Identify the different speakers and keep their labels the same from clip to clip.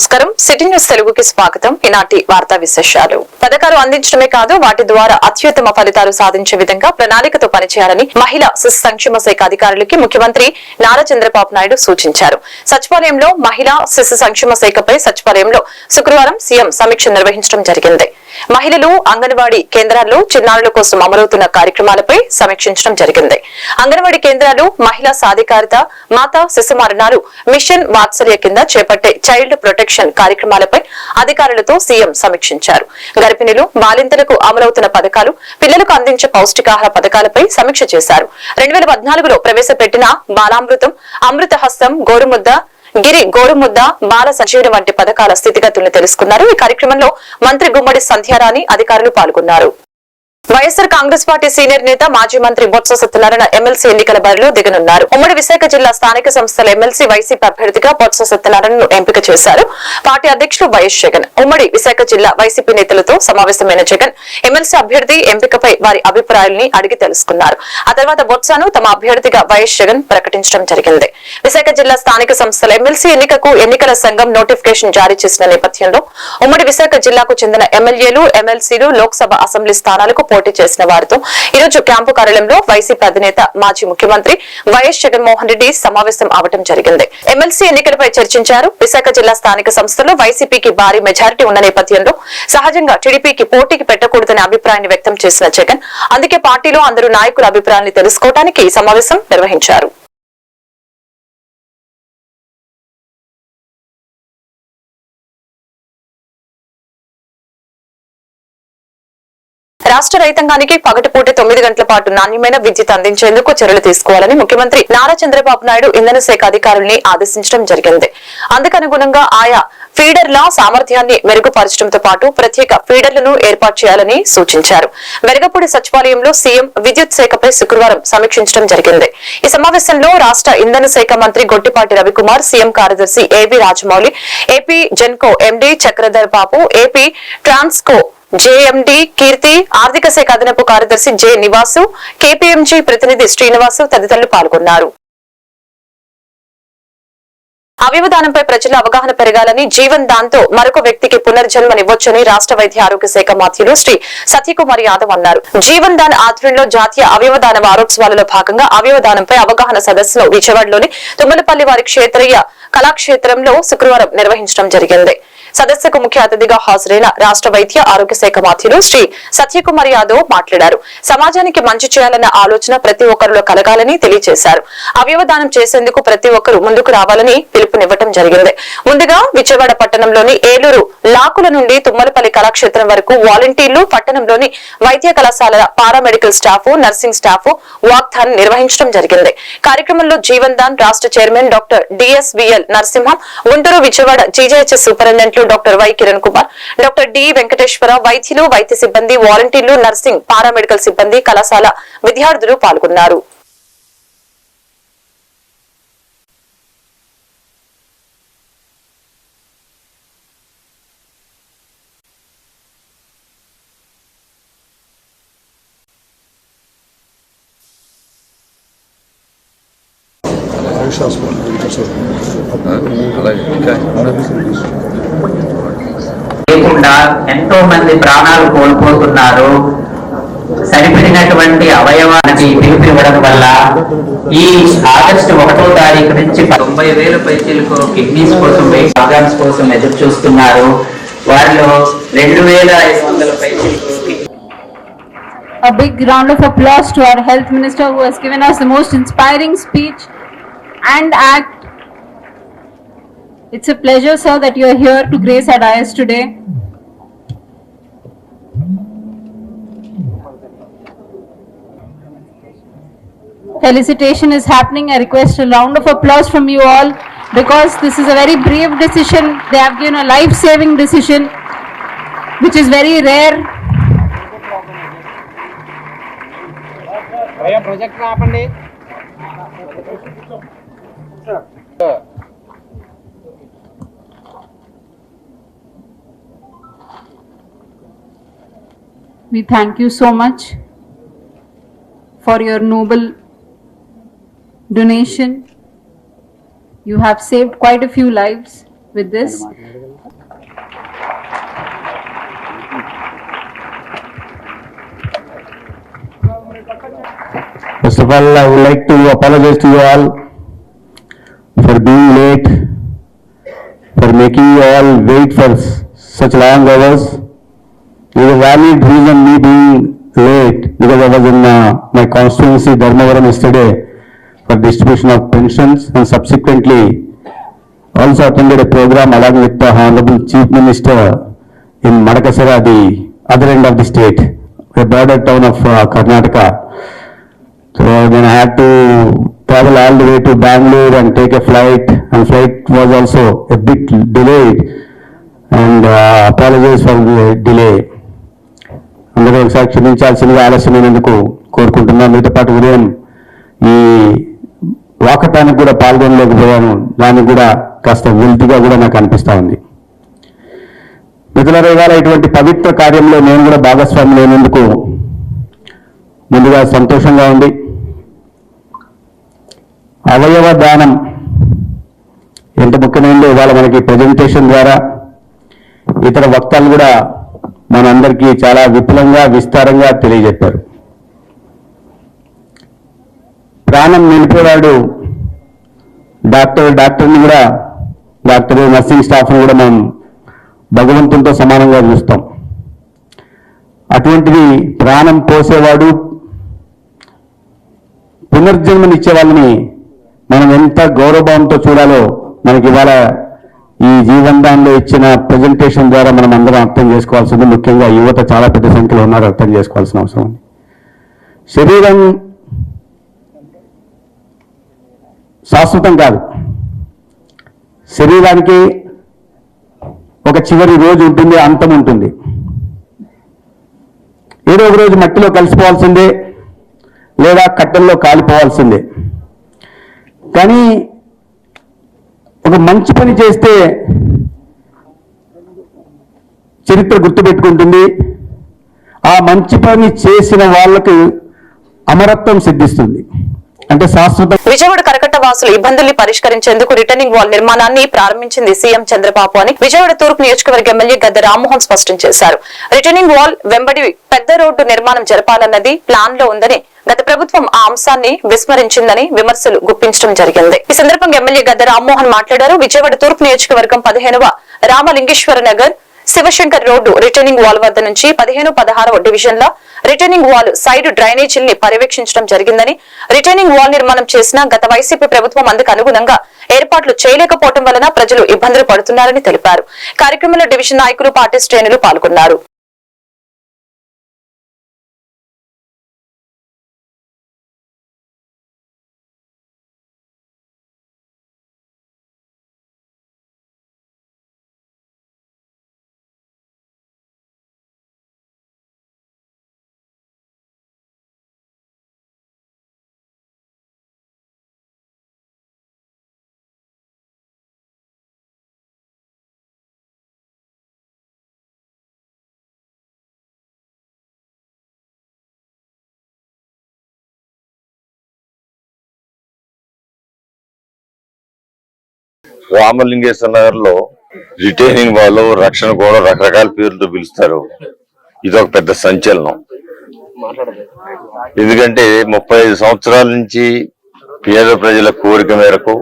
Speaker 1: నమస్కారం. City news తెలుగుకి స్వాగతం. ఈనాటి వార్తా విశేషాలు. పథకాలు అందించడమే కాదు వాటి ద్వారా అత్యుత్తమ ఫలితాలు సాధించే విధంగా ప్రణాళికతో పనిచేయాలని మహిళా శిశు సంక్షేమ శాఖ అధికారులకి ముఖ్యమంత్రి నారా చంద్రబాబు నాయుడు సూచించారు. సచివాలయంలో మహిళా శిశు సంక్షేమ శాఖపై సచివాలయంలో శుక్రవారం సీఎం సమీక్ష నిర్వహించడం జరిగింది. మహిళలు అంగన్వాడీ కేంద్రాల్లో చిన్నారుల కోసం అమలవుతున్న కార్యక్రమాలపై సమీక్షించడం జరిగింది. అంగన్వాడీ కేంద్రాలు మహిళా సాధికారత మాతా శిశు మరణాలు మిషన్ వాత్సల్య కింద చేపట్టే చైల్డ్ ప్రొటెక్షన్ కార్యక్రమాలపై అధికారులతో సీఎం సమీక్షించారు. గర్భిణులు బాలింతలకు అమలవుతున్న పథకాలు పిల్లలకు అందించే పౌష్టికాహార పథకాలపై సమీక్ష చేశారు. రెండు వేల పద్నాలుగులో ప్రవేశపెట్టిన బాలామృతం అమృత హస్తం గోరుముద్ద గిరి గోరుముద్ద బాల సంజీవన వంటి పథకాల స్థితిగతులను తెలుసుకున్నారు. ఈ కార్యక్రమంలో మంత్రి గుమ్మడి సంధ్యారాణి అధికారులు పాల్గొన్నారు. వైఎస్సార్ కాంగ్రెస్ పార్టీ సీనియర్ నేత మాజీ మంత్రి బొత్స సత్యనారాయణ ఎమ్మెల్సీ ఎన్నికల బరిలో దిగనున్నారు. ఉమ్మడి విశాఖ జిల్లా స్థానిక సంస్థల ఎమ్మెల్సీ వైసీపీ అభ్యర్థిగా బొత్స సత్యనారాయణను ఎంపిక చేశారు. పార్టీ అధ్యక్షుడు వైఎస్ జగన్. ఉమ్మడి విశాఖ జిల్లా వైసీపీ నేతలతో సమావేశమైన జగన్ ఎమ్మెల్సీ అభ్యర్థి ఎంపికపై వారి అభిప్రాయాలని అడిగి తెలుసుకున్నారు. ఆ తర్వాత బొత్సను తమ అభ్యర్థిగా వైఎస్ జగన్ ప్రకటించడం జరిగింది. విశాఖ జిల్లా స్థానిక సంస్థల ఎమ్మెల్సీ ఎన్నికకు ఎన్నికల సంఘం నోటిఫికేషన్ జారీ చేసిన నేపథ్యంలో ఉమ్మడి విశాఖ జిల్లాకు చెందిన ఎమ్మెల్యేలు ఎమ్మెల్సీలు లోక్సభ అసెంబ్లీ స్థానాలకు పోటీ చేసిన వారితో ఈ రోజు క్యాంపు కార్యాలయంలో వైసీపీ అధినేత మాజీ ముఖ్యమంత్రి వైఎస్ జగన్మోహన్ రెడ్డి సమావేశం అవడం జరిగింది. ఎమ్మెల్సీ ఎన్నికలపై చర్చించారు. విశాఖ జిల్లా స్థానిక సంస్థలో వైసీపీకి భారీ మెజారిటీ ఉన్న నేపథ్యంలో సహజంగా టీడీపీకి పోటీకి పెట్టకూడదనే అభిప్రాయాన్ని వ్యక్తం చేసిన జగన్ అందుకే పార్టీలో అందరూ నాయకుల అభిప్రాయాన్ని తెలుసుకోవడానికి ఈ సమావేశం నిర్వహించారు. రాష్ట్ర రైతాంగానికి పగటిపూట తొమ్మిది గంటల పాటు నాణ్యమైన విద్యుత్ అందించేందుకు చర్యలు తీసుకోవాలని ముఖ్యమంత్రి నారా చంద్రబాబు నాయుడు ఇంధన శాఖ అధికారుల్ని ఆదేశించడం జరిగింది. అందుకనుగుణంగా ఆయా ఫీడర్ల సామర్థ్యాన్ని మెరుగుపరచడంతో పాటు ప్రత్యేక ఫీడర్లను ఏర్పాటు చేయాలని సూచించారు. వెరగపూడి సచివాలయంలో సీఎం విద్యుత్ శాఖపై శుక్రవారం సమీక్షించడం జరిగింది. ఈ సమావేశంలో రాష్ట్ర ఇంధన శాఖ మంత్రి గొట్టిపాటి రవికుమార్ సీఎం కార్యదర్శి AB Rajamouli AP Genco MD Chakradhar Babu AP Transco JMD Keerthi ఆర్థిక శాఖ అదనపు కార్యదర్శి జె నివాసు కేపీఎంజీ ప్రతినిధి శ్రీనివాసు తదితరులు పాల్గొన్నారు. అవయవదానంపై ప్రజల అవగాహన పెరగాలని జీవన్ దాంతో మరొక వ్యక్తికి పునర్జన్మనివ్వొచ్చని రాష్ట్ర వైద్య ఆరోగ్య శాఖ మంత్రులు శ్రీ సత్యకుమార్ యాదవ్ అన్నారు. జీవన్ దాన్ ఆధ్వర్యంలో జాతీయ అవయవదాన వారోత్సవాలలో భాగంగా అవయవదానంపై అవగాహన సదస్సును విజయవాడలోని తుమ్మలపల్లి వారి క్షేత్రీయ కళాక్షేత్రంలో శుక్రవారం నిర్వహించడం జరిగింది. సదస్సుకు ముఖ్య అతిథిగా హాజరైన రాష్ట్ర వైద్య ఆరోగ్య శాఖ మంత్రులు శ్రీ సత్యకుమార్ యాదవ్ మాట్లాడారు. సమాజానికి మంచి చేయాలన్న ఆలోచన ప్రతి ఒక్కరిలో కలగాలని తెలియజేశారు. అవయవదానం చేసేందుకు ప్రతి ఒక్కరూ ముందుకు రావాలని పిలుపునివ్వటం జరిగింది. ముందుగా విజయవాడ పట్టణంలోని ఏలూరు లాకుల నుండి తుమ్మలపల్లి కళాక్షేత్రం వరకు వాలంటీర్లు పట్టణంలోని వైద్య కళాశాల paramedical staff nursing staff walkathon నిర్వహించడం జరిగింది. కార్యక్రమంలో జీవన్ దాన్ రాష్ట్ర chairman doctor DSVL Narasimham Guntur Vijayawada GJHS సూపరింటెండెంట్లు doctor Y Kiran Kumar doctor D Venkateswara వైద్యులు వైద్య సిబ్బంది వాలంటీర్లు నర్సింగ్ పారామెడికల్ సిబ్బంది కళాశాల విద్యార్థులు పాల్గొన్నారు.
Speaker 2: లేకుండా ఎంతో మంది ప్రాణాలు కోల్పోతున్నారు. సరిపడినటువంటి అవయవానికి పిలుపు ఇవ్వడం వల్ల ఈ ఆగస్టు ఒకటో తారీఖు నుంచి తొంభై వేల పైచీలకు కిడ్నీస్ కోసం ఆర్గాన్స్ కోసం ఎదురు చూస్తున్నారు. వారిలో రెండు వేల ఐదు వందల పైచీలకు
Speaker 3: A big round of applause to our health minister who has given us the most inspiring speech and act. It's a pleasure, sir, that you are here to grace our dais today. Felicitation is happening. I request a round of applause from you all because this is a very brave decision. They have given a life-saving decision, which is very rare
Speaker 4: భయ
Speaker 3: we thank you so much for your noble donation. You have saved quite a few lives with this.
Speaker 5: First of all, I would like to apologize to you all great for making you all wait for such long hours. There is a valid reason me being late because I was in uh, my constituency Dharmavaram yesterday for distribution of pensions and subsequently also attended a program along with the Honorable Chief Minister in Madakasara, the other end of the state, a border town of uh, Karnataka. So then I had to travel all the way to Bangalore and take a flight, and flight was also a bit delayed. And uh, apologize for the delay. అందరూ ఒకసారి క్షమించాల్సిందిగా ఆలస్యమైనందుకు కోరుకుంటున్నాను మీతో పాటు ఉదయం ఈ వాకటానికి కూడా పాల్గొనలేకపోయాను దానికి కూడా కాస్త వెల్తిగా కూడా నాకు అనిపిస్తూ ఉంది మిథుల ఇవాళ ఇటువంటి పవిత్ర కార్యంలో నేను కూడా భాగస్వామి లేనందుకు ముందుగా సంతోషంగా ఉంది అవయవ దానం. ఎంత ముఖ్యమైనదో ఇవాళ మనకి ప్రజెంటేషన్ ద్వారా ఇతర వక్తలు కూడా మనందరికీ చాలా విపులంగా విస్తారంగా తెలియజెప్పారు. ప్రాణం నిలిపేవాడు డాక్టర్ డాక్టర్ని కూడా డాక్టర్ నర్సింగ్ స్టాఫ్ని కూడా మనం భగవంతునితో సమానంగా చూస్తాం. అటువంటిది ప్రాణం పోసేవాడు పునర్జన్మనిచ్చే వాళ్ళని మనం ఎంత గౌరవభావంతో చూడాలో మనకి ఇవాళ ఈ జీవనదాన్లో ఇచ్చిన ప్రజెంటేషన్ ద్వారా మనం అందరం అర్థం చేసుకోవాల్సింది ముఖ్యంగా యువత చాలా పెద్ద సంఖ్యలో ఉన్నారు అర్థం చేసుకోవాల్సిన అవసరం ఉంది. శరీరం శాశ్వతం కాదు. శరీరానికి ఒక చివరి రోజు ఉంటుంది అంతం ఉంటుంది. ఏదో ఒక రోజు మట్టిలో కలిసిపోవాల్సిందే లేదా కట్టెల్లో కాలిపోవాల్సిందే. కానీ ఒక మంచి పని చేస్తే చరిత్ర గుర్తుపెట్టుకుంటుంది. ఆ మంచి పని చేసిన వాళ్ళకి అమరత్వం సిద్ధిస్తుంది. అంటే శాశ్వత
Speaker 1: విజయవాడ కరకట్ట వాసుల ఇబ్బందుల్ని పరిష్కరించేందుకు రిటర్నింగ్ వాల్ నిర్మాణాన్ని ప్రారంభించింది సీఎం చంద్రబాబు అని విజయవాడ తూర్పు నియోజకవర్గ ఎమ్మెల్యే గద్ద రామ్మోహన్ స్పష్టం చేశారు. రిటర్నింగ్ వాల్ వెంబడి పెద్ద రోడ్డు నిర్మాణం జరపాలన్నది ప్లాన్లో ఉందని గత ప్రభుత్వం ఆ అంశాన్ని విస్మరించిందని విమర్శలు గుప్పించడం జరిగింది. ఈ సందర్భంగా ఎమ్మెల్యే గద్ద రామ్మోహన్ మాట్లాడారు. విజయవాడ తూర్పు నియోజకవర్గం పదిహేనవ Ramalingeswara Nagar Sivashankar road returning wall వద్ద నుంచి పదిహేను పదహారవ డివిజన్లో రిటర్నింగ్ వాల్ సైడ్ డ్రైనేజీల్ని పర్యవేక్షించడం జరిగిందని రిటర్నింగ్ వాల్ నిర్మాణం చేసిన గత వైసీపీ ప్రభుత్వం అందుకు అనుగుణంగా ఏర్పాట్లు చేయలేకపోవడం వలన ప్రజలు ఇబ్బందులు పడుతున్నారని తెలిపారు. కార్యక్రమంలో డివిజన్ నాయకులు పార్టీ శ్రేణులు పాల్గొన్నారు.
Speaker 4: రామలింగేశ్వర నగర్లో రిటైనింగ్ వాళ్ళు రక్షణ కూడా రకరకాల పేర్లతో పిలుస్తారు. ఇది ఒక పెద్ద సంచలనం. ఎందుకంటే ముప్పై ఐదు సంవత్సరాల నుంచి పేద ప్రజల కోరిక మేరకు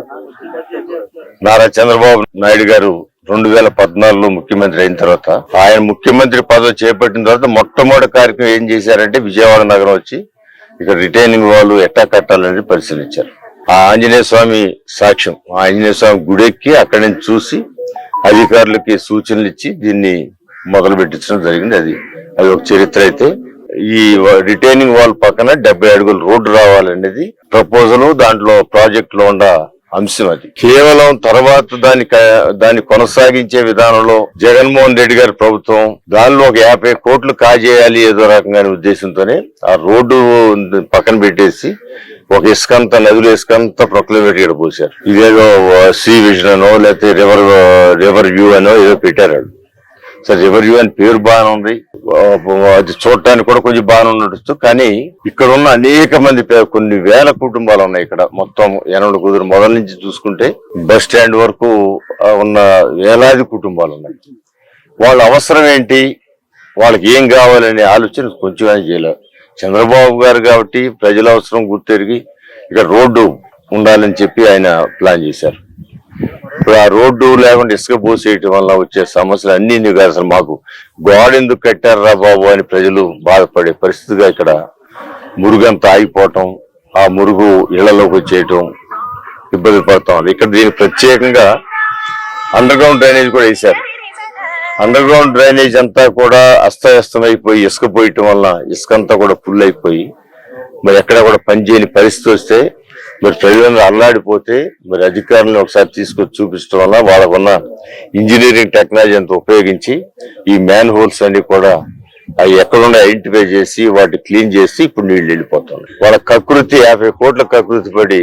Speaker 4: నారా చంద్రబాబు నాయుడు గారు రెండు వేల పద్నాలుగులో ముఖ్యమంత్రి అయిన తర్వాత ఆయన ముఖ్యమంత్రి పదవి చేపట్టిన తర్వాత మొట్టమొదటి కార్యక్రమం ఏం చేశారంటే విజయవాడ నగరం వచ్చి ఇక్కడ రిటైనింగ్ వాళ్ళు ఎట్టా కట్టాలని పరిశీలించారు. ఆ ఆంజనేయ స్వామి సాక్ష్యం. ఆ ఆంజనేయ స్వామి గుడెక్కి అక్కడి నుంచి చూసి అధికారులకి సూచనలు ఇచ్చి దీన్ని మొదలు పెట్టించడం జరిగింది. అది అది ఒక చరిత్ర అయితే. ఈ రిటైనింగ్ వాల్ పక్కన డెబ్బై అడుగులు రోడ్డు రావాలనేది ప్రపోజల్ దాంట్లో ప్రాజెక్ట్లో ఉన్న అంశం అది. కేవలం తర్వాత దాని దాన్ని కొనసాగించే విధానంలో జగన్మోహన్ రెడ్డి గారి ప్రభుత్వం దానిలో ఒక యాభై కోట్లు కాజేయాలి ఏదో రకంగా ఉద్దేశంతోనే ఆ రోడ్డు పక్కన పెట్టేసి ఒక ఇసుకంత నదులు ఇసుకంతా ప్రొక్లమేట్ ఇక్కడ పోసారు. ఇదేదో సీ విజన్ అనో లేకపోతే రివర్ రివర్ వ్యూ అనో ఏదో పెట్టారు సరే రివర్ వ్యూ అని పేరు బాగానే ఉంది. అది చూడటానికి కూడా కొంచెం బాగానే ఉండొచ్చు. కానీ ఇక్కడ ఉన్న అనేక మంది పే- కొన్ని వేల కుటుంబాలు ఉన్నాయి ఇక్కడ. మొత్తం ఎనభై కుదురు మొదల నుంచి చూసుకుంటే బస్ స్టాండ్ వరకు ఉన్న వేలాది కుటుంబాలు ఉన్నాయి. వాళ్ళ అవసరం ఏంటి? వాళ్ళకి ఏం కావాలనే ఆలోచన కొంచెం చేయలేదు చంద్రబాబు గారు కాబట్టి ప్రజల అవసరం గుర్తెరిగి ఇక్కడ రోడ్డు ఉండాలని చెప్పి ఆయన ప్లాన్ చేశారు. ఇప్పుడు ఆ రోడ్డు లేకుండా ఇసుక పోసేయటం వల్ల వచ్చే సమస్యలు అన్ని ఇన్ని కాదు అసలు మాకు? గోడ ఎందుకు కట్టారా బాబు అని ప్రజలు బాధపడే పరిస్థితిగా ఇక్కడ మురుగంతా ఆగిపోవటం ఆ మురుగు ఇళ్ళలోకి వచ్చేయటం ఇబ్బంది పడతాం. ఇక్కడ దీనికి ప్రత్యేకంగా అండర్ గ్రౌండ్ డ్రైనేజ్ కూడా వేశారు. అండర్ గ్రౌండ్ డ్రైనేజ్ అంతా కూడా అస్తవ్యస్తమైపోయి అయిపోయి ఇసుక పోయటం వల్ల ఇసుక అంతా కూడా ఫుల్ అయిపోయి మరి ఎక్కడ కూడా పనిచేయని పరిస్థితి వస్తే మరి ప్రజలందరూ అల్లాడిపోతే మరి అధికారులను ఒకసారి తీసుకొచ్చి చూపించడం వల్ల వాళ్ళకున్న ఇంజనీరింగ్ టెక్నాలజీ అంతా ఉపయోగించి ఈ మ్యాన్ హోల్స్ అన్ని కూడా అవి ఎక్కడున్నా ఐడెంటిఫై చేసి వాటిని క్లీన్ చేసి ఇప్పుడు నీళ్ళు వెళ్ళిపోతుంది వాళ్ళ కకృతి యాభై కోట్ల కకృతి పడి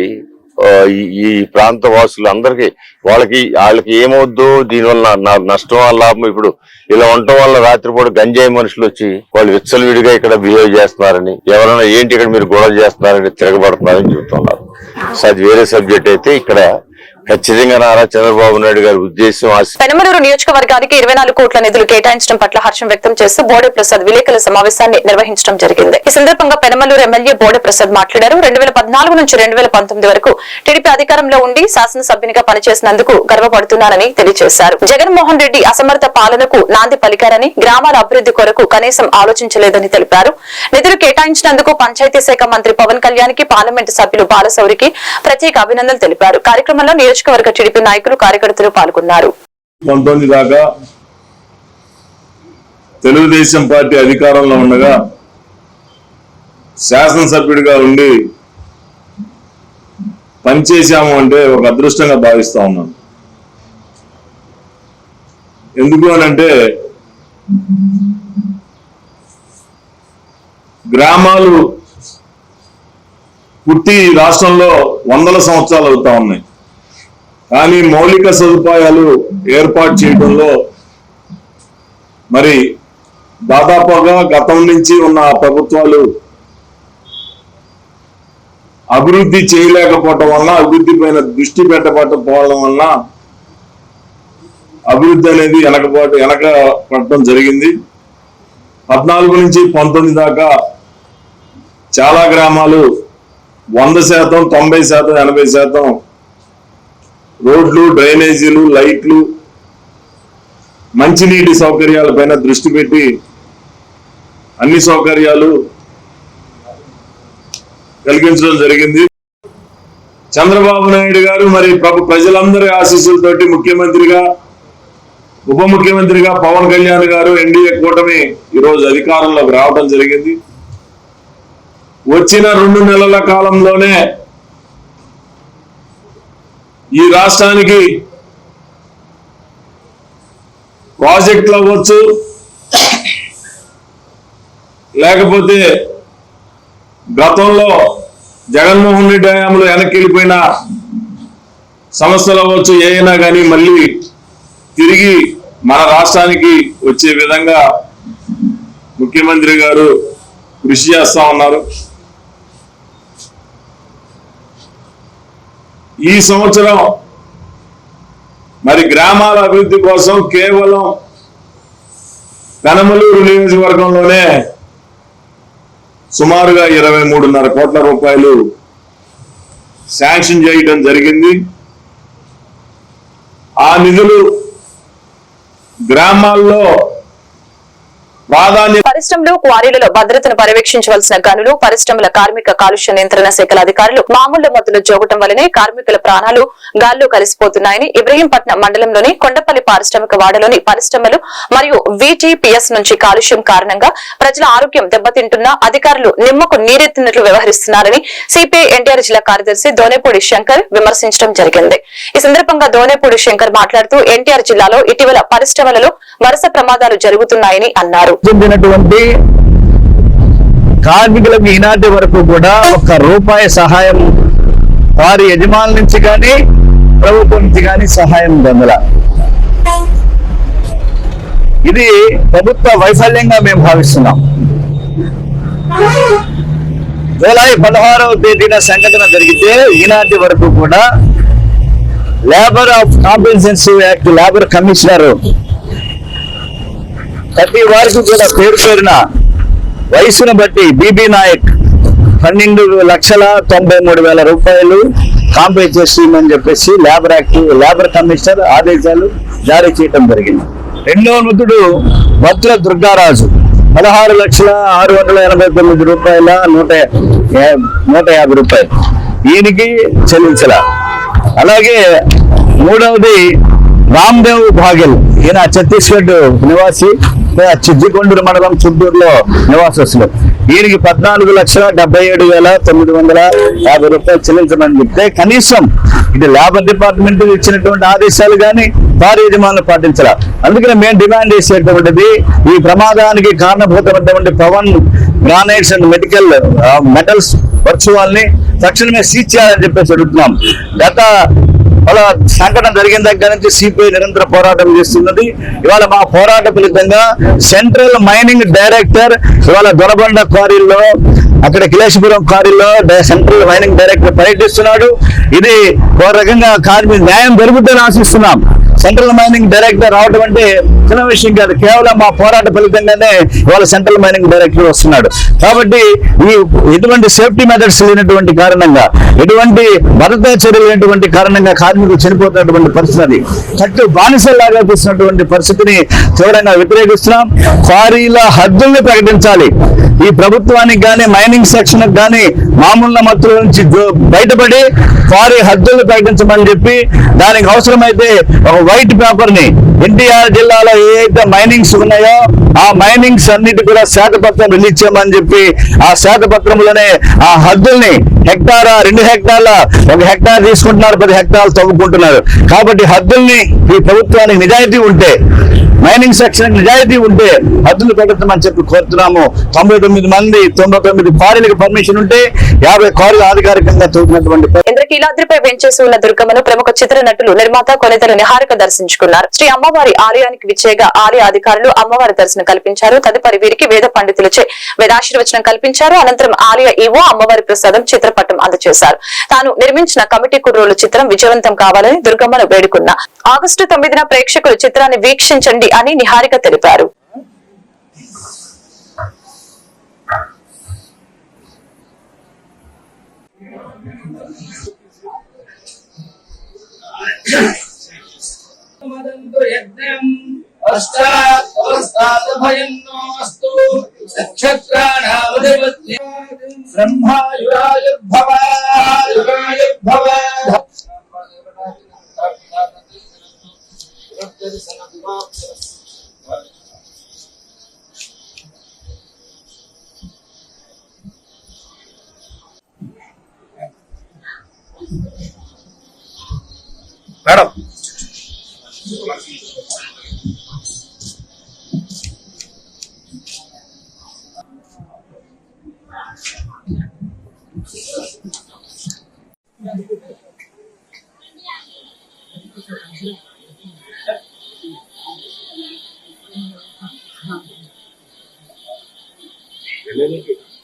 Speaker 4: ఈ- ఈ ప్రాంత వాసులు అందరికి వాళ్ళకి వాళ్ళకి ఏమవుద్దు దీనివల్ల నా- నష్టం లాభం ఇప్పుడు ఇలా ఉండటం వల్ల రాత్రిపూట గంజాయి మనుషులు వచ్చి వాళ్ళు విచ్చలవిడిగా ఇక్కడ బిహేవ్ చేస్తున్నారని ఎవరైనా ఏంటి ఇక్కడ మీరు గొడవ చేస్తున్నారని తిరగబడుతున్నారని చెబుతున్నారు. సో అది వేరే సబ్జెక్ట్ అయితే ఇక్కడ ఖచ్చితంగా నారా చంద్రబాబు నాయుడు గారి ఉద్దేశం
Speaker 1: పెనమలూరు నియోజకవర్గానికి ఇరవై నాలుగు కోట్ల నిధులు కేటాయించడం పట్ల హర్షం వ్యక్తం చేస్తూ బోడే ప్రసాద్ విలేకరుల సమావేశాన్ని నిర్వహించడం జరిగింది. ఈ సందర్భంగా పెనమలూరు ఎమ్మెల్యే బోడే ప్రసాద్ మాట్లాడారు. రెండు పద్నాలుగు నుంచి రెండు వేల పంతొమ్మిది వరకు టీడీపీ అధికారంలో ఉండి శాసనసభ్యునిగా పనిచేసినందుకు గర్వపడుతున్నారని తెలియజేశారు. జగన్మోహన్ రెడ్డి అసమర్థ పాలనకు నాంది పలికారని గ్రామాల అభివృద్ధి కొరకు కనీసం ఆలోచించలేదని తెలిపారు. నిధులు కేటాయించినందుకు పంచాయతీ శాఖ మంత్రి పవన్ కళ్యాణ్కి పార్లమెంటు సభ్యులు బాలశౌరికి ప్రత్యేక అభినందనలు తెలిపారు. కార్యక్రమంలో నియోజకవర్గ టీడీపీ నాయకులు కార్యకర్తలు పాల్గొన్నారు.
Speaker 6: పంతొమ్మిది దాకా తెలుగుదేశం పార్టీ అధికారంలో ఉండగా శాసనసభ్యుడిగా ఉండి పనిచేశాము అంటే ఒక అదృష్టంగా భావిస్తా ఉన్నాను. ఎందుకు అనంటే గ్రామాలు పుట్టి రాష్ట్రంలో వందల సంవత్సరాలు అవుతా ఉన్నాయి. కానీ మౌలిక సదుపాయాలు ఏర్పాటు చేయడంలో మరి దాదాపుగా గతం నుంచి ఉన్న ప్రభుత్వాలు అభివృద్ధి చేయలేకపోవటం వల్ల అభివృద్ధి పైన దృష్టి పెట్టకపోవడం వల్ల అభివృద్ధి అనేది వెనకపాటు వెనక పడటం జరిగింది. పద్నాలుగు నుంచి పంతొమ్మిది దాకా చాలా గ్రామాలు వంద శాతం తొంభై శాతం ఎనభై శాతం రోడ్లు డ్రైనేజీలు లైట్లు మంచినీటి సౌకర్యాలపైన దృష్టి పెట్టి అన్ని సౌకర్యాలు కలిగించడం జరిగింది. చంద్రబాబు నాయుడు గారు మరి ప్రభు ప్రజలందరి ఆశీస్సులతోటి ముఖ్యమంత్రిగా ఉప ముఖ్యమంత్రిగా పవన్ కళ్యాణ్ గారు ఎన్డీఏ కూటమి ఈరోజు అధికారంలోకి రావడం జరిగింది. వచ్చిన రెండు నెలల కాలంలోనే ఈ రాష్ట్రానికి ప్రాజెక్టులు అవ్వచ్చు లేకపోతే గతంలో జగన్మోహన్ రెడ్డి హయాంలో వెనక్కి వెళ్ళిపోయిన సమస్యలు అవ్వచ్చు ఏమైనా కానీ మళ్ళీ తిరిగి మన రాష్ట్రానికి వచ్చే విధంగా ముఖ్యమంత్రి గారు కృషి చేస్తా ఉన్నారు. ఈ సంవత్సరం మరి గ్రామాల అభివృద్ధి కోసం కేవలం పెనమలూరు నియోజకవర్గంలోనే సుమారుగా ఇరవై మూడున్నర కోట్ల రూపాయలు శాంక్షన్ చేయడం జరిగింది. ఆ నిధులు గ్రామాల్లో
Speaker 1: పరిశ్రమలు క్వారీలలో భద్రతను పర్యవేక్షించవలసిన గనులు పరిశ్రమల కార్మిక కాలుష్య నియంత్రణ శాఖల అధికారులు మామూలు మత్తులు జోగటం వల్లనే కార్మికుల ప్రాణాలు గాల్లో కలిసిపోతున్నాయని ఇబ్రహీంపట్నం మండలంలోని కొండపల్లి పారిశ్రామిక వాడలోని పరిశ్రమలు మరియు విటిపిఎస్ నుంచి కాలుష్యం కారణంగా ప్రజల ఆరోగ్యం దెబ్బతింటున్నా అధికారులు నిమ్మకు నీరెత్తినట్లు వ్యవహరిస్తున్నారని సిపిఐ ఎన్టీఆర్ జిల్లా కార్యదర్శి దోనేపూడి శంకర్ విమర్శించడం జరిగింది. ఈ సందర్భంగా దోనేపూడి శంకర్ మాట్లాడుతూ ఎన్టీఆర్ జిల్లాలో ఇటీవల పరిశ్రమలలో వరుస ప్రమాదాలు జరుగుతున్నాయని అన్నారు.
Speaker 7: చెందినటువంటి కార్మికులకు ఈనాటి వరకు కూడా ఒక్క రూపాయి సహాయం వారి యజమానుల నుంచి కానీ ప్రభుత్వం నుంచి కానీ సహాయం పొందల. ఇది ప్రభుత్వ వైఫల్యంగా మేము భావిస్తున్నాం. జూలై పదహారవ తేదీన సంఘటన జరిగితే ఈనాటి వరకు కూడా labour of compensation act labour commissioner ప్రతి వారికి కూడా పేరు పేరున వయసును బట్టి బీబీ నాయక్ పన్నెండు లక్షల తొంభై మూడు వేల రూపాయలు కాంపెన్సేషన్ అని చెప్పేసి లేబర్ యాక్ట్ లేబర్ కమిషనర్ ఆదేశాలు జారీ చేయడం జరిగింది. రెండో మృతుడు భద్ర దుర్గారాజు. పదహారు లక్షల ఆరు వందల ఎనభై తొమ్మిది రూపాయల నూట నూట యాభై రూపాయలు. ఈయనకి చెల్లించల. అలాగే మూడవది రామ్దేవ్ భాగెల్ ఈయన ఛత్తీస్గఢ్ నివాసి చిజ్జికొండూరు మండలం చుట్టూరులో నివాసస్తులు ఈయనకి పద్నాలుగు లక్షల డెబ్బై ఏడు వేల తొమ్మిది వందల యాభై రూపాయలు చెల్లించమని చెప్తే కనీసం ఇది లేబర్ డిపార్ట్మెంట్ ఇచ్చినటువంటి ఆదేశాలు కానీ వారి యజమానులు పాటించాల. అందుకని మేము డిమాండ్ చేసేటువంటిది ఈ ప్రమాదానికి కారణభూతమైనటువంటి Pavan granites and medical metals వర్చువల్ని తక్షణమే సీజ్ చేయాలని చెప్పేసి అడుగుతున్నాం. గత ఇవాళ సంఘటన జరిగిన దగ్గర నుంచి సిపిఐ నిరంతర పోరాటం చేస్తున్నది. ఇవాళ మా పోరాట ఫలితంగా సెంట్రల్ మైనింగ్ డైరెక్టర్ ఇవాళ దొరబండ క్వారీల్లో అక్కడ కిలేశపురం క్వారీలో సెంట్రల్ మైనింగ్ డైరెక్టర్ పర్యటిస్తున్నాడు. ఇది ఒక రకంగా కార్మిక న్యాయం జరుగుతుందని ఆశిస్తున్నాం. సెంట్రల్ మైనింగ్ డైరెక్టర్ రావడం అంటే చిన్న విషయం కాదు. కేవలం మా పోరాట ఫలితంగానే ఇవాళ సెంట్రల్ మైనింగ్ డైరెక్టర్ వస్తున్నాడు. కాబట్టి ఈ ఎటువంటి సేఫ్టీ మెథడ్స్ లేనటువంటి కారణంగా ఎటువంటి భద్రతా చర్యలు లేనటువంటి కారణంగా కార్మికులు చనిపోతున్నటువంటి పరిస్థితి అది. కట్టు బానిసల్లాగా పరిస్థితిని తీవ్రంగా వ్యతిరేకిస్తున్నాం. క్వారీల హద్దుల్ని ప్రకటించాలి. ఈ ప్రభుత్వానికి కానీ మైనింగ్ సెక్షన్ కానీ మామూలు మత్తుల నుంచి బయటపడి వారి హద్దుల్ని ప్రకటించమని చెప్పి దానికి అవసరమైతే ఒక వైట్ పేపర్ని ఎన్టీఆర్ జిల్లాలో ఏ అయితే మైనింగ్స్ ఉన్నాయో ఆ మైనింగ్స్ అన్నిటి కూడా శ్వేతపత్రం రిలీజ్ చేయమని చెప్పి ఆ శ్వేతపత్రంలోనే ఆ హద్దుల్ని హెక్టారా? రెండు హెక్టార్ల? ఒక హెక్టార్ తీసుకుంటున్నారు పది హెక్టార్లు తవ్వుకుంటున్నారు. కాబట్టి హద్దుల్ని ఈ ప్రభుత్వానికి నిజాయితీ ఉంటే మైనింగ్ సెక్షన్ నిజాయితీ ఉంటే హద్దులు పెట్టమని చెప్పి కోరుతున్నాము. తొంభై తొమ్మిది మంది తొంభై తొమ్మిది క్వారీలకు పర్మిషన్ ఉంటే యాభై క్వారీలు అధికారికంగా తవ్వుతున్నటువంటి
Speaker 1: ఇంద్రకీలాద్రిపై వెంచేసి ఉన్న దుర్గమ్మను ప్రముఖ చిత్ర నటులు నిర్మాత కొనేతల నిహారిక దర్శించుకున్నారు. శ్రీ అమ్మవారి ఆలయానికి విచ్చేగా ఆలయ అధికారులు అమ్మవారి దర్శనం కల్పించారు. తదుపరి వీరికి వేద పండితులచే వేదాశీర్వచనం కల్పించారు. అనంతరం ఆలయ ఈవో అమ్మవారి ప్రసాదం పట్టం అందజేశారు తాను నిర్మించిన కమిటీ కుర్రోలు చిత్రం విజయవంతం కావాలని దుర్గమ్మను వేడుకున్న. ఆగస్టు తొమ్మిదిన ప్రేక్షకులు చిత్రాన్ని వీక్షించండి అని నిహారిక తెలిపారు.
Speaker 8: మదంతు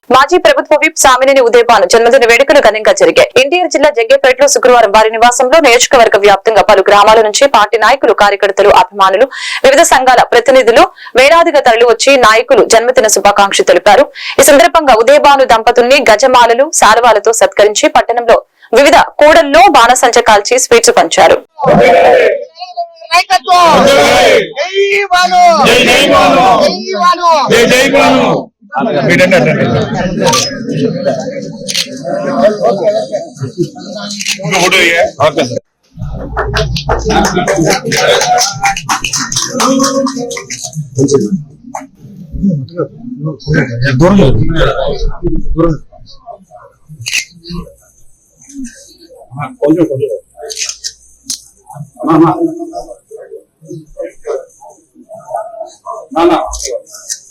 Speaker 1: మాజీ ప్రభుత్వ విప్ సామినేని ఉదయభాను జన్మదిన వేడుకలు ఘనంగా జరిగాయి. ఎన్టీఆర్ జిల్లా జగ్గేపేటలో శుక్రవారం వారి నివాసంలో నియోజకవర్గ వ్యాప్తంగా పలు గ్రామాల నుంచి పార్టీ నాయకులు కార్యకర్తలు అభిమానులు వివిధ సంఘాల ప్రతినిధులు వేలాదిగా తరలి వచ్చి నాయకులు జన్మదిన శుభాకాంక్షలు తెలిపారు. ఈ సందర్భంగా ఉదయభాను దంపతుల్ని గజమాలలు శాలువాలతో సత్కరించి పట్టణంలో వివిధ కూడల్లో బాణసంచ కాల్చి స్వీట్స్ పంచారు.
Speaker 6: ఓకే సార్
Speaker 7: జై జై ఉంటున్నా సదరనా చదువుకో నా ఒకసారి అన్నం ముందు
Speaker 8: Long live,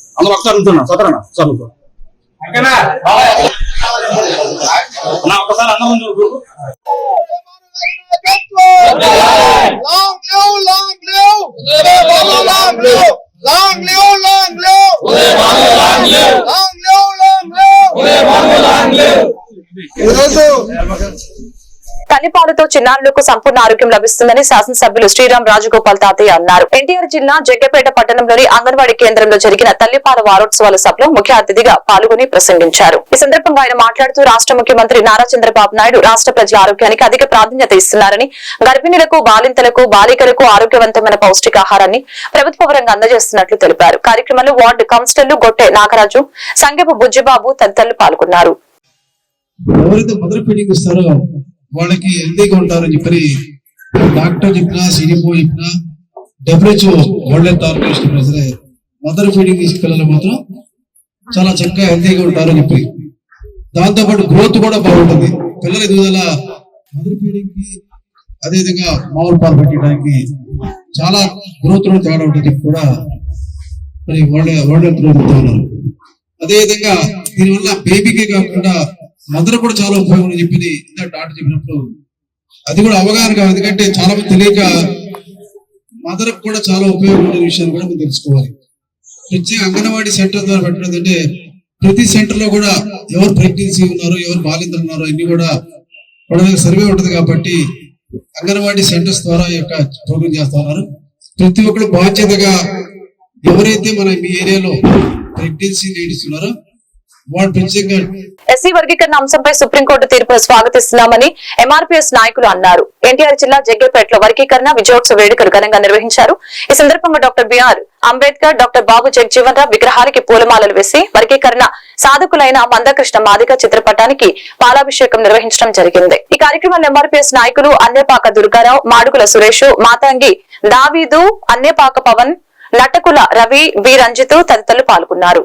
Speaker 8: long live long live long live long live ఈరోజు
Speaker 1: తల్లిపాలతో చిన్నారులకు సంపూర్ణ ఆరోగ్యం లభిస్తుందని శాసనసభ్యులు శ్రీరామ్ రాజగోపాల్ తాతయ్య అన్నారు. ఎన్టీఆర్ జిల్లా జగ్గపేట పట్టణంలోని అంగన్వాడీ కేంద్రంలో జరిగిన తల్లిపాల వారోత్సవాల సభలో ముఖ్య అతిథిగా పాల్గొని ప్రసంగించారు. ఈ సందర్భంగా ఆయన మాట్లాడుతూ రాష్ట్ర ముఖ్యమంత్రి నారా చంద్రబాబు నాయుడు రాష్ట్ర ప్రజల ఆరోగ్యానికి అధిక ప్రాధాన్యత ఇస్తున్నారని గర్భిణులకు బాలింతలకు బాలికలకు ఆరోగ్యవంతమైన పౌష్టికాహారాన్ని ప్రభుత్వ పరంగా అందజేస్తున్నట్లు తెలిపారు. కార్యక్రమంలో వార్డు కౌన్సిలర్లు గొట్టె నాగరాజు సంగపు బుజ్జిబాబు తదితరులు పాల్గొన్నారు.
Speaker 9: ఎవరైతే మదర్ ఫీడింగ్ ఇస్తారో వాళ్ళకి హెల్తీగా ఉంటారని చెప్పి డాక్టర్ చెప్పినా సిడిపో చెప్పినా WHO world health organisation mother feeding తీసుకెళ్ళాలి పిల్లలు మాత్రం చాలా చక్కగా హెల్తీగా ఉంటారని చెప్పి. దాంతో పాటు గ్రోత్ కూడా బాగుంటుంది. పిల్లల ఎదుగుదల మదర్ ఫీడింగ్కి అదేవిధంగా మామూలు పాలు పెట్టడానికి చాలా గ్రోత్లో తేడా ఉంటుంది కూడా మరి వరల్డ్ వరల్డ్ హెల్త్ ఉన్నారు అదేవిధంగా దీనివల్ల బేబీకే కాకుండా అందరూ కూడా చాలా ఉపయోగం అని చెప్పి డాక్టర్ చెప్పినప్పుడు. అది కూడా అవగాహన కాదు ఎందుకంటే చాలా మంది తెలియక మదర్ కూడా చాలా ఉపయోగపడే ఉండే విషయాన్ని కూడా మనం తెలుసుకోవాలి. ప్రత్యేక అంగన్వాడీ సెంటర్ ద్వారా పెట్టడం అంటే ప్రతి సెంటర్లో కూడా ఎవరు ప్రెగ్నెన్సీ ఉన్నారు ఎవరు బాలింతలు ఉన్నారు అన్ని కూడా వాళ్ళ సర్వే ఉంటుంది కాబట్టి అంగన్వాడీ సెంటర్స్ ద్వారా ఈ యొక్క ప్రోగ్రామ్ చేస్తా ఉన్నారు. ప్రతి ఒక్కరు బాధ్యతగా ఎవరైతే మన మీ ఏరియాలో ప్రెగ్నెన్సీ లేడీస్ ఉన్నారో
Speaker 1: ఎస్సీ వర్గీకరణ అంశంపై సుప్రీంకోర్టు తీర్పును స్వాగతిస్తున్నామని ఎంఆర్పీఎస్ నాయకులు అన్నారు. ఎన్టీఆర్ జిల్లా జగ్గేపేటలో వర్గీకరణ విజయోత్సవ వేడుకలు ఘనంగా నిర్వహించారు. ఈ సందర్భంగా doctor BR Ambedkar doctor Babu Jagjivan Rao విగ్రహానికి పూలమాలలు వేసి వర్గీకరణ సాధకులైన మందకృష్ణ మాదిక చిత్రపటానికి పాలాభిషేకం నిర్వహించడం జరిగింది. ఈ కార్యక్రమంలో ఎంఆర్పీఎస్ నాయకులు అన్నేపాక దుర్గారావు మాడుగుల సురేష్ మాతాంగి దావీదు అన్నేపాక పవన్ నటకుల రవి బి రంజిత్ తదితరులు పాల్గొన్నారు.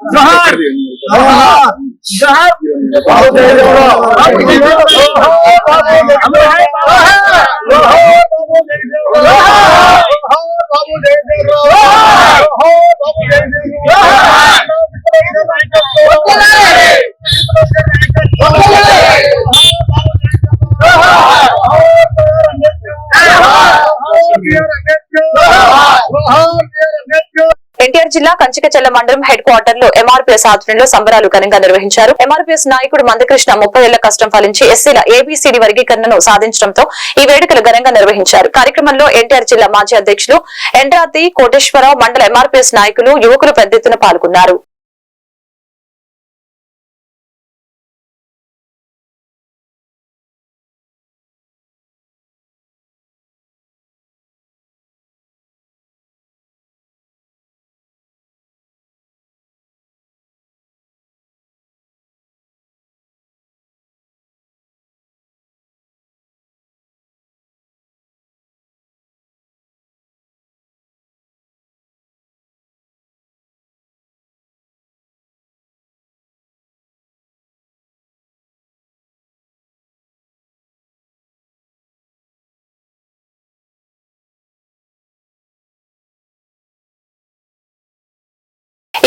Speaker 8: జోహార్ బిఆర్ అంబేద్కర్
Speaker 1: జిల్లా కంచికచెల్ల మండలం హెడ్ క్వార్టర్లో ఎంఆర్పీఎస్ ఆధ్వర్యంలో సంబరాలు ఘనంగా నిర్వహించారు. ఎంఆర్పీఎస్ నాయకుడు మందకృష్ణ ముప్పై ఏళ్ళ కష్టం ఫలించి ఎస్సీల ఏబీసీడీ వర్గీకరణను సాధించడంతో ఈ వేడుకలు ఘనంగా నిర్వహించారు. కార్యక్రమంలో ఎన్టీఆర్ జిల్లా మాజీ అధ్యక్షులు ఎండ్రాతి కోటేశ్వరరావు మండల ఎంఆర్పీఎస్ నాయకులు యువకులు పెద్ద ఎత్తున పాల్గొన్నారు.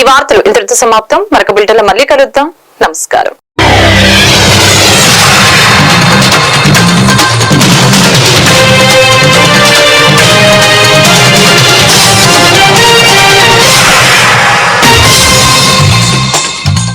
Speaker 1: వార్తలు ఇంతటితో సమాప్తం. మరొక బిల్టన్లో మళ్ళీ కలుద్దాం. నమస్కారం.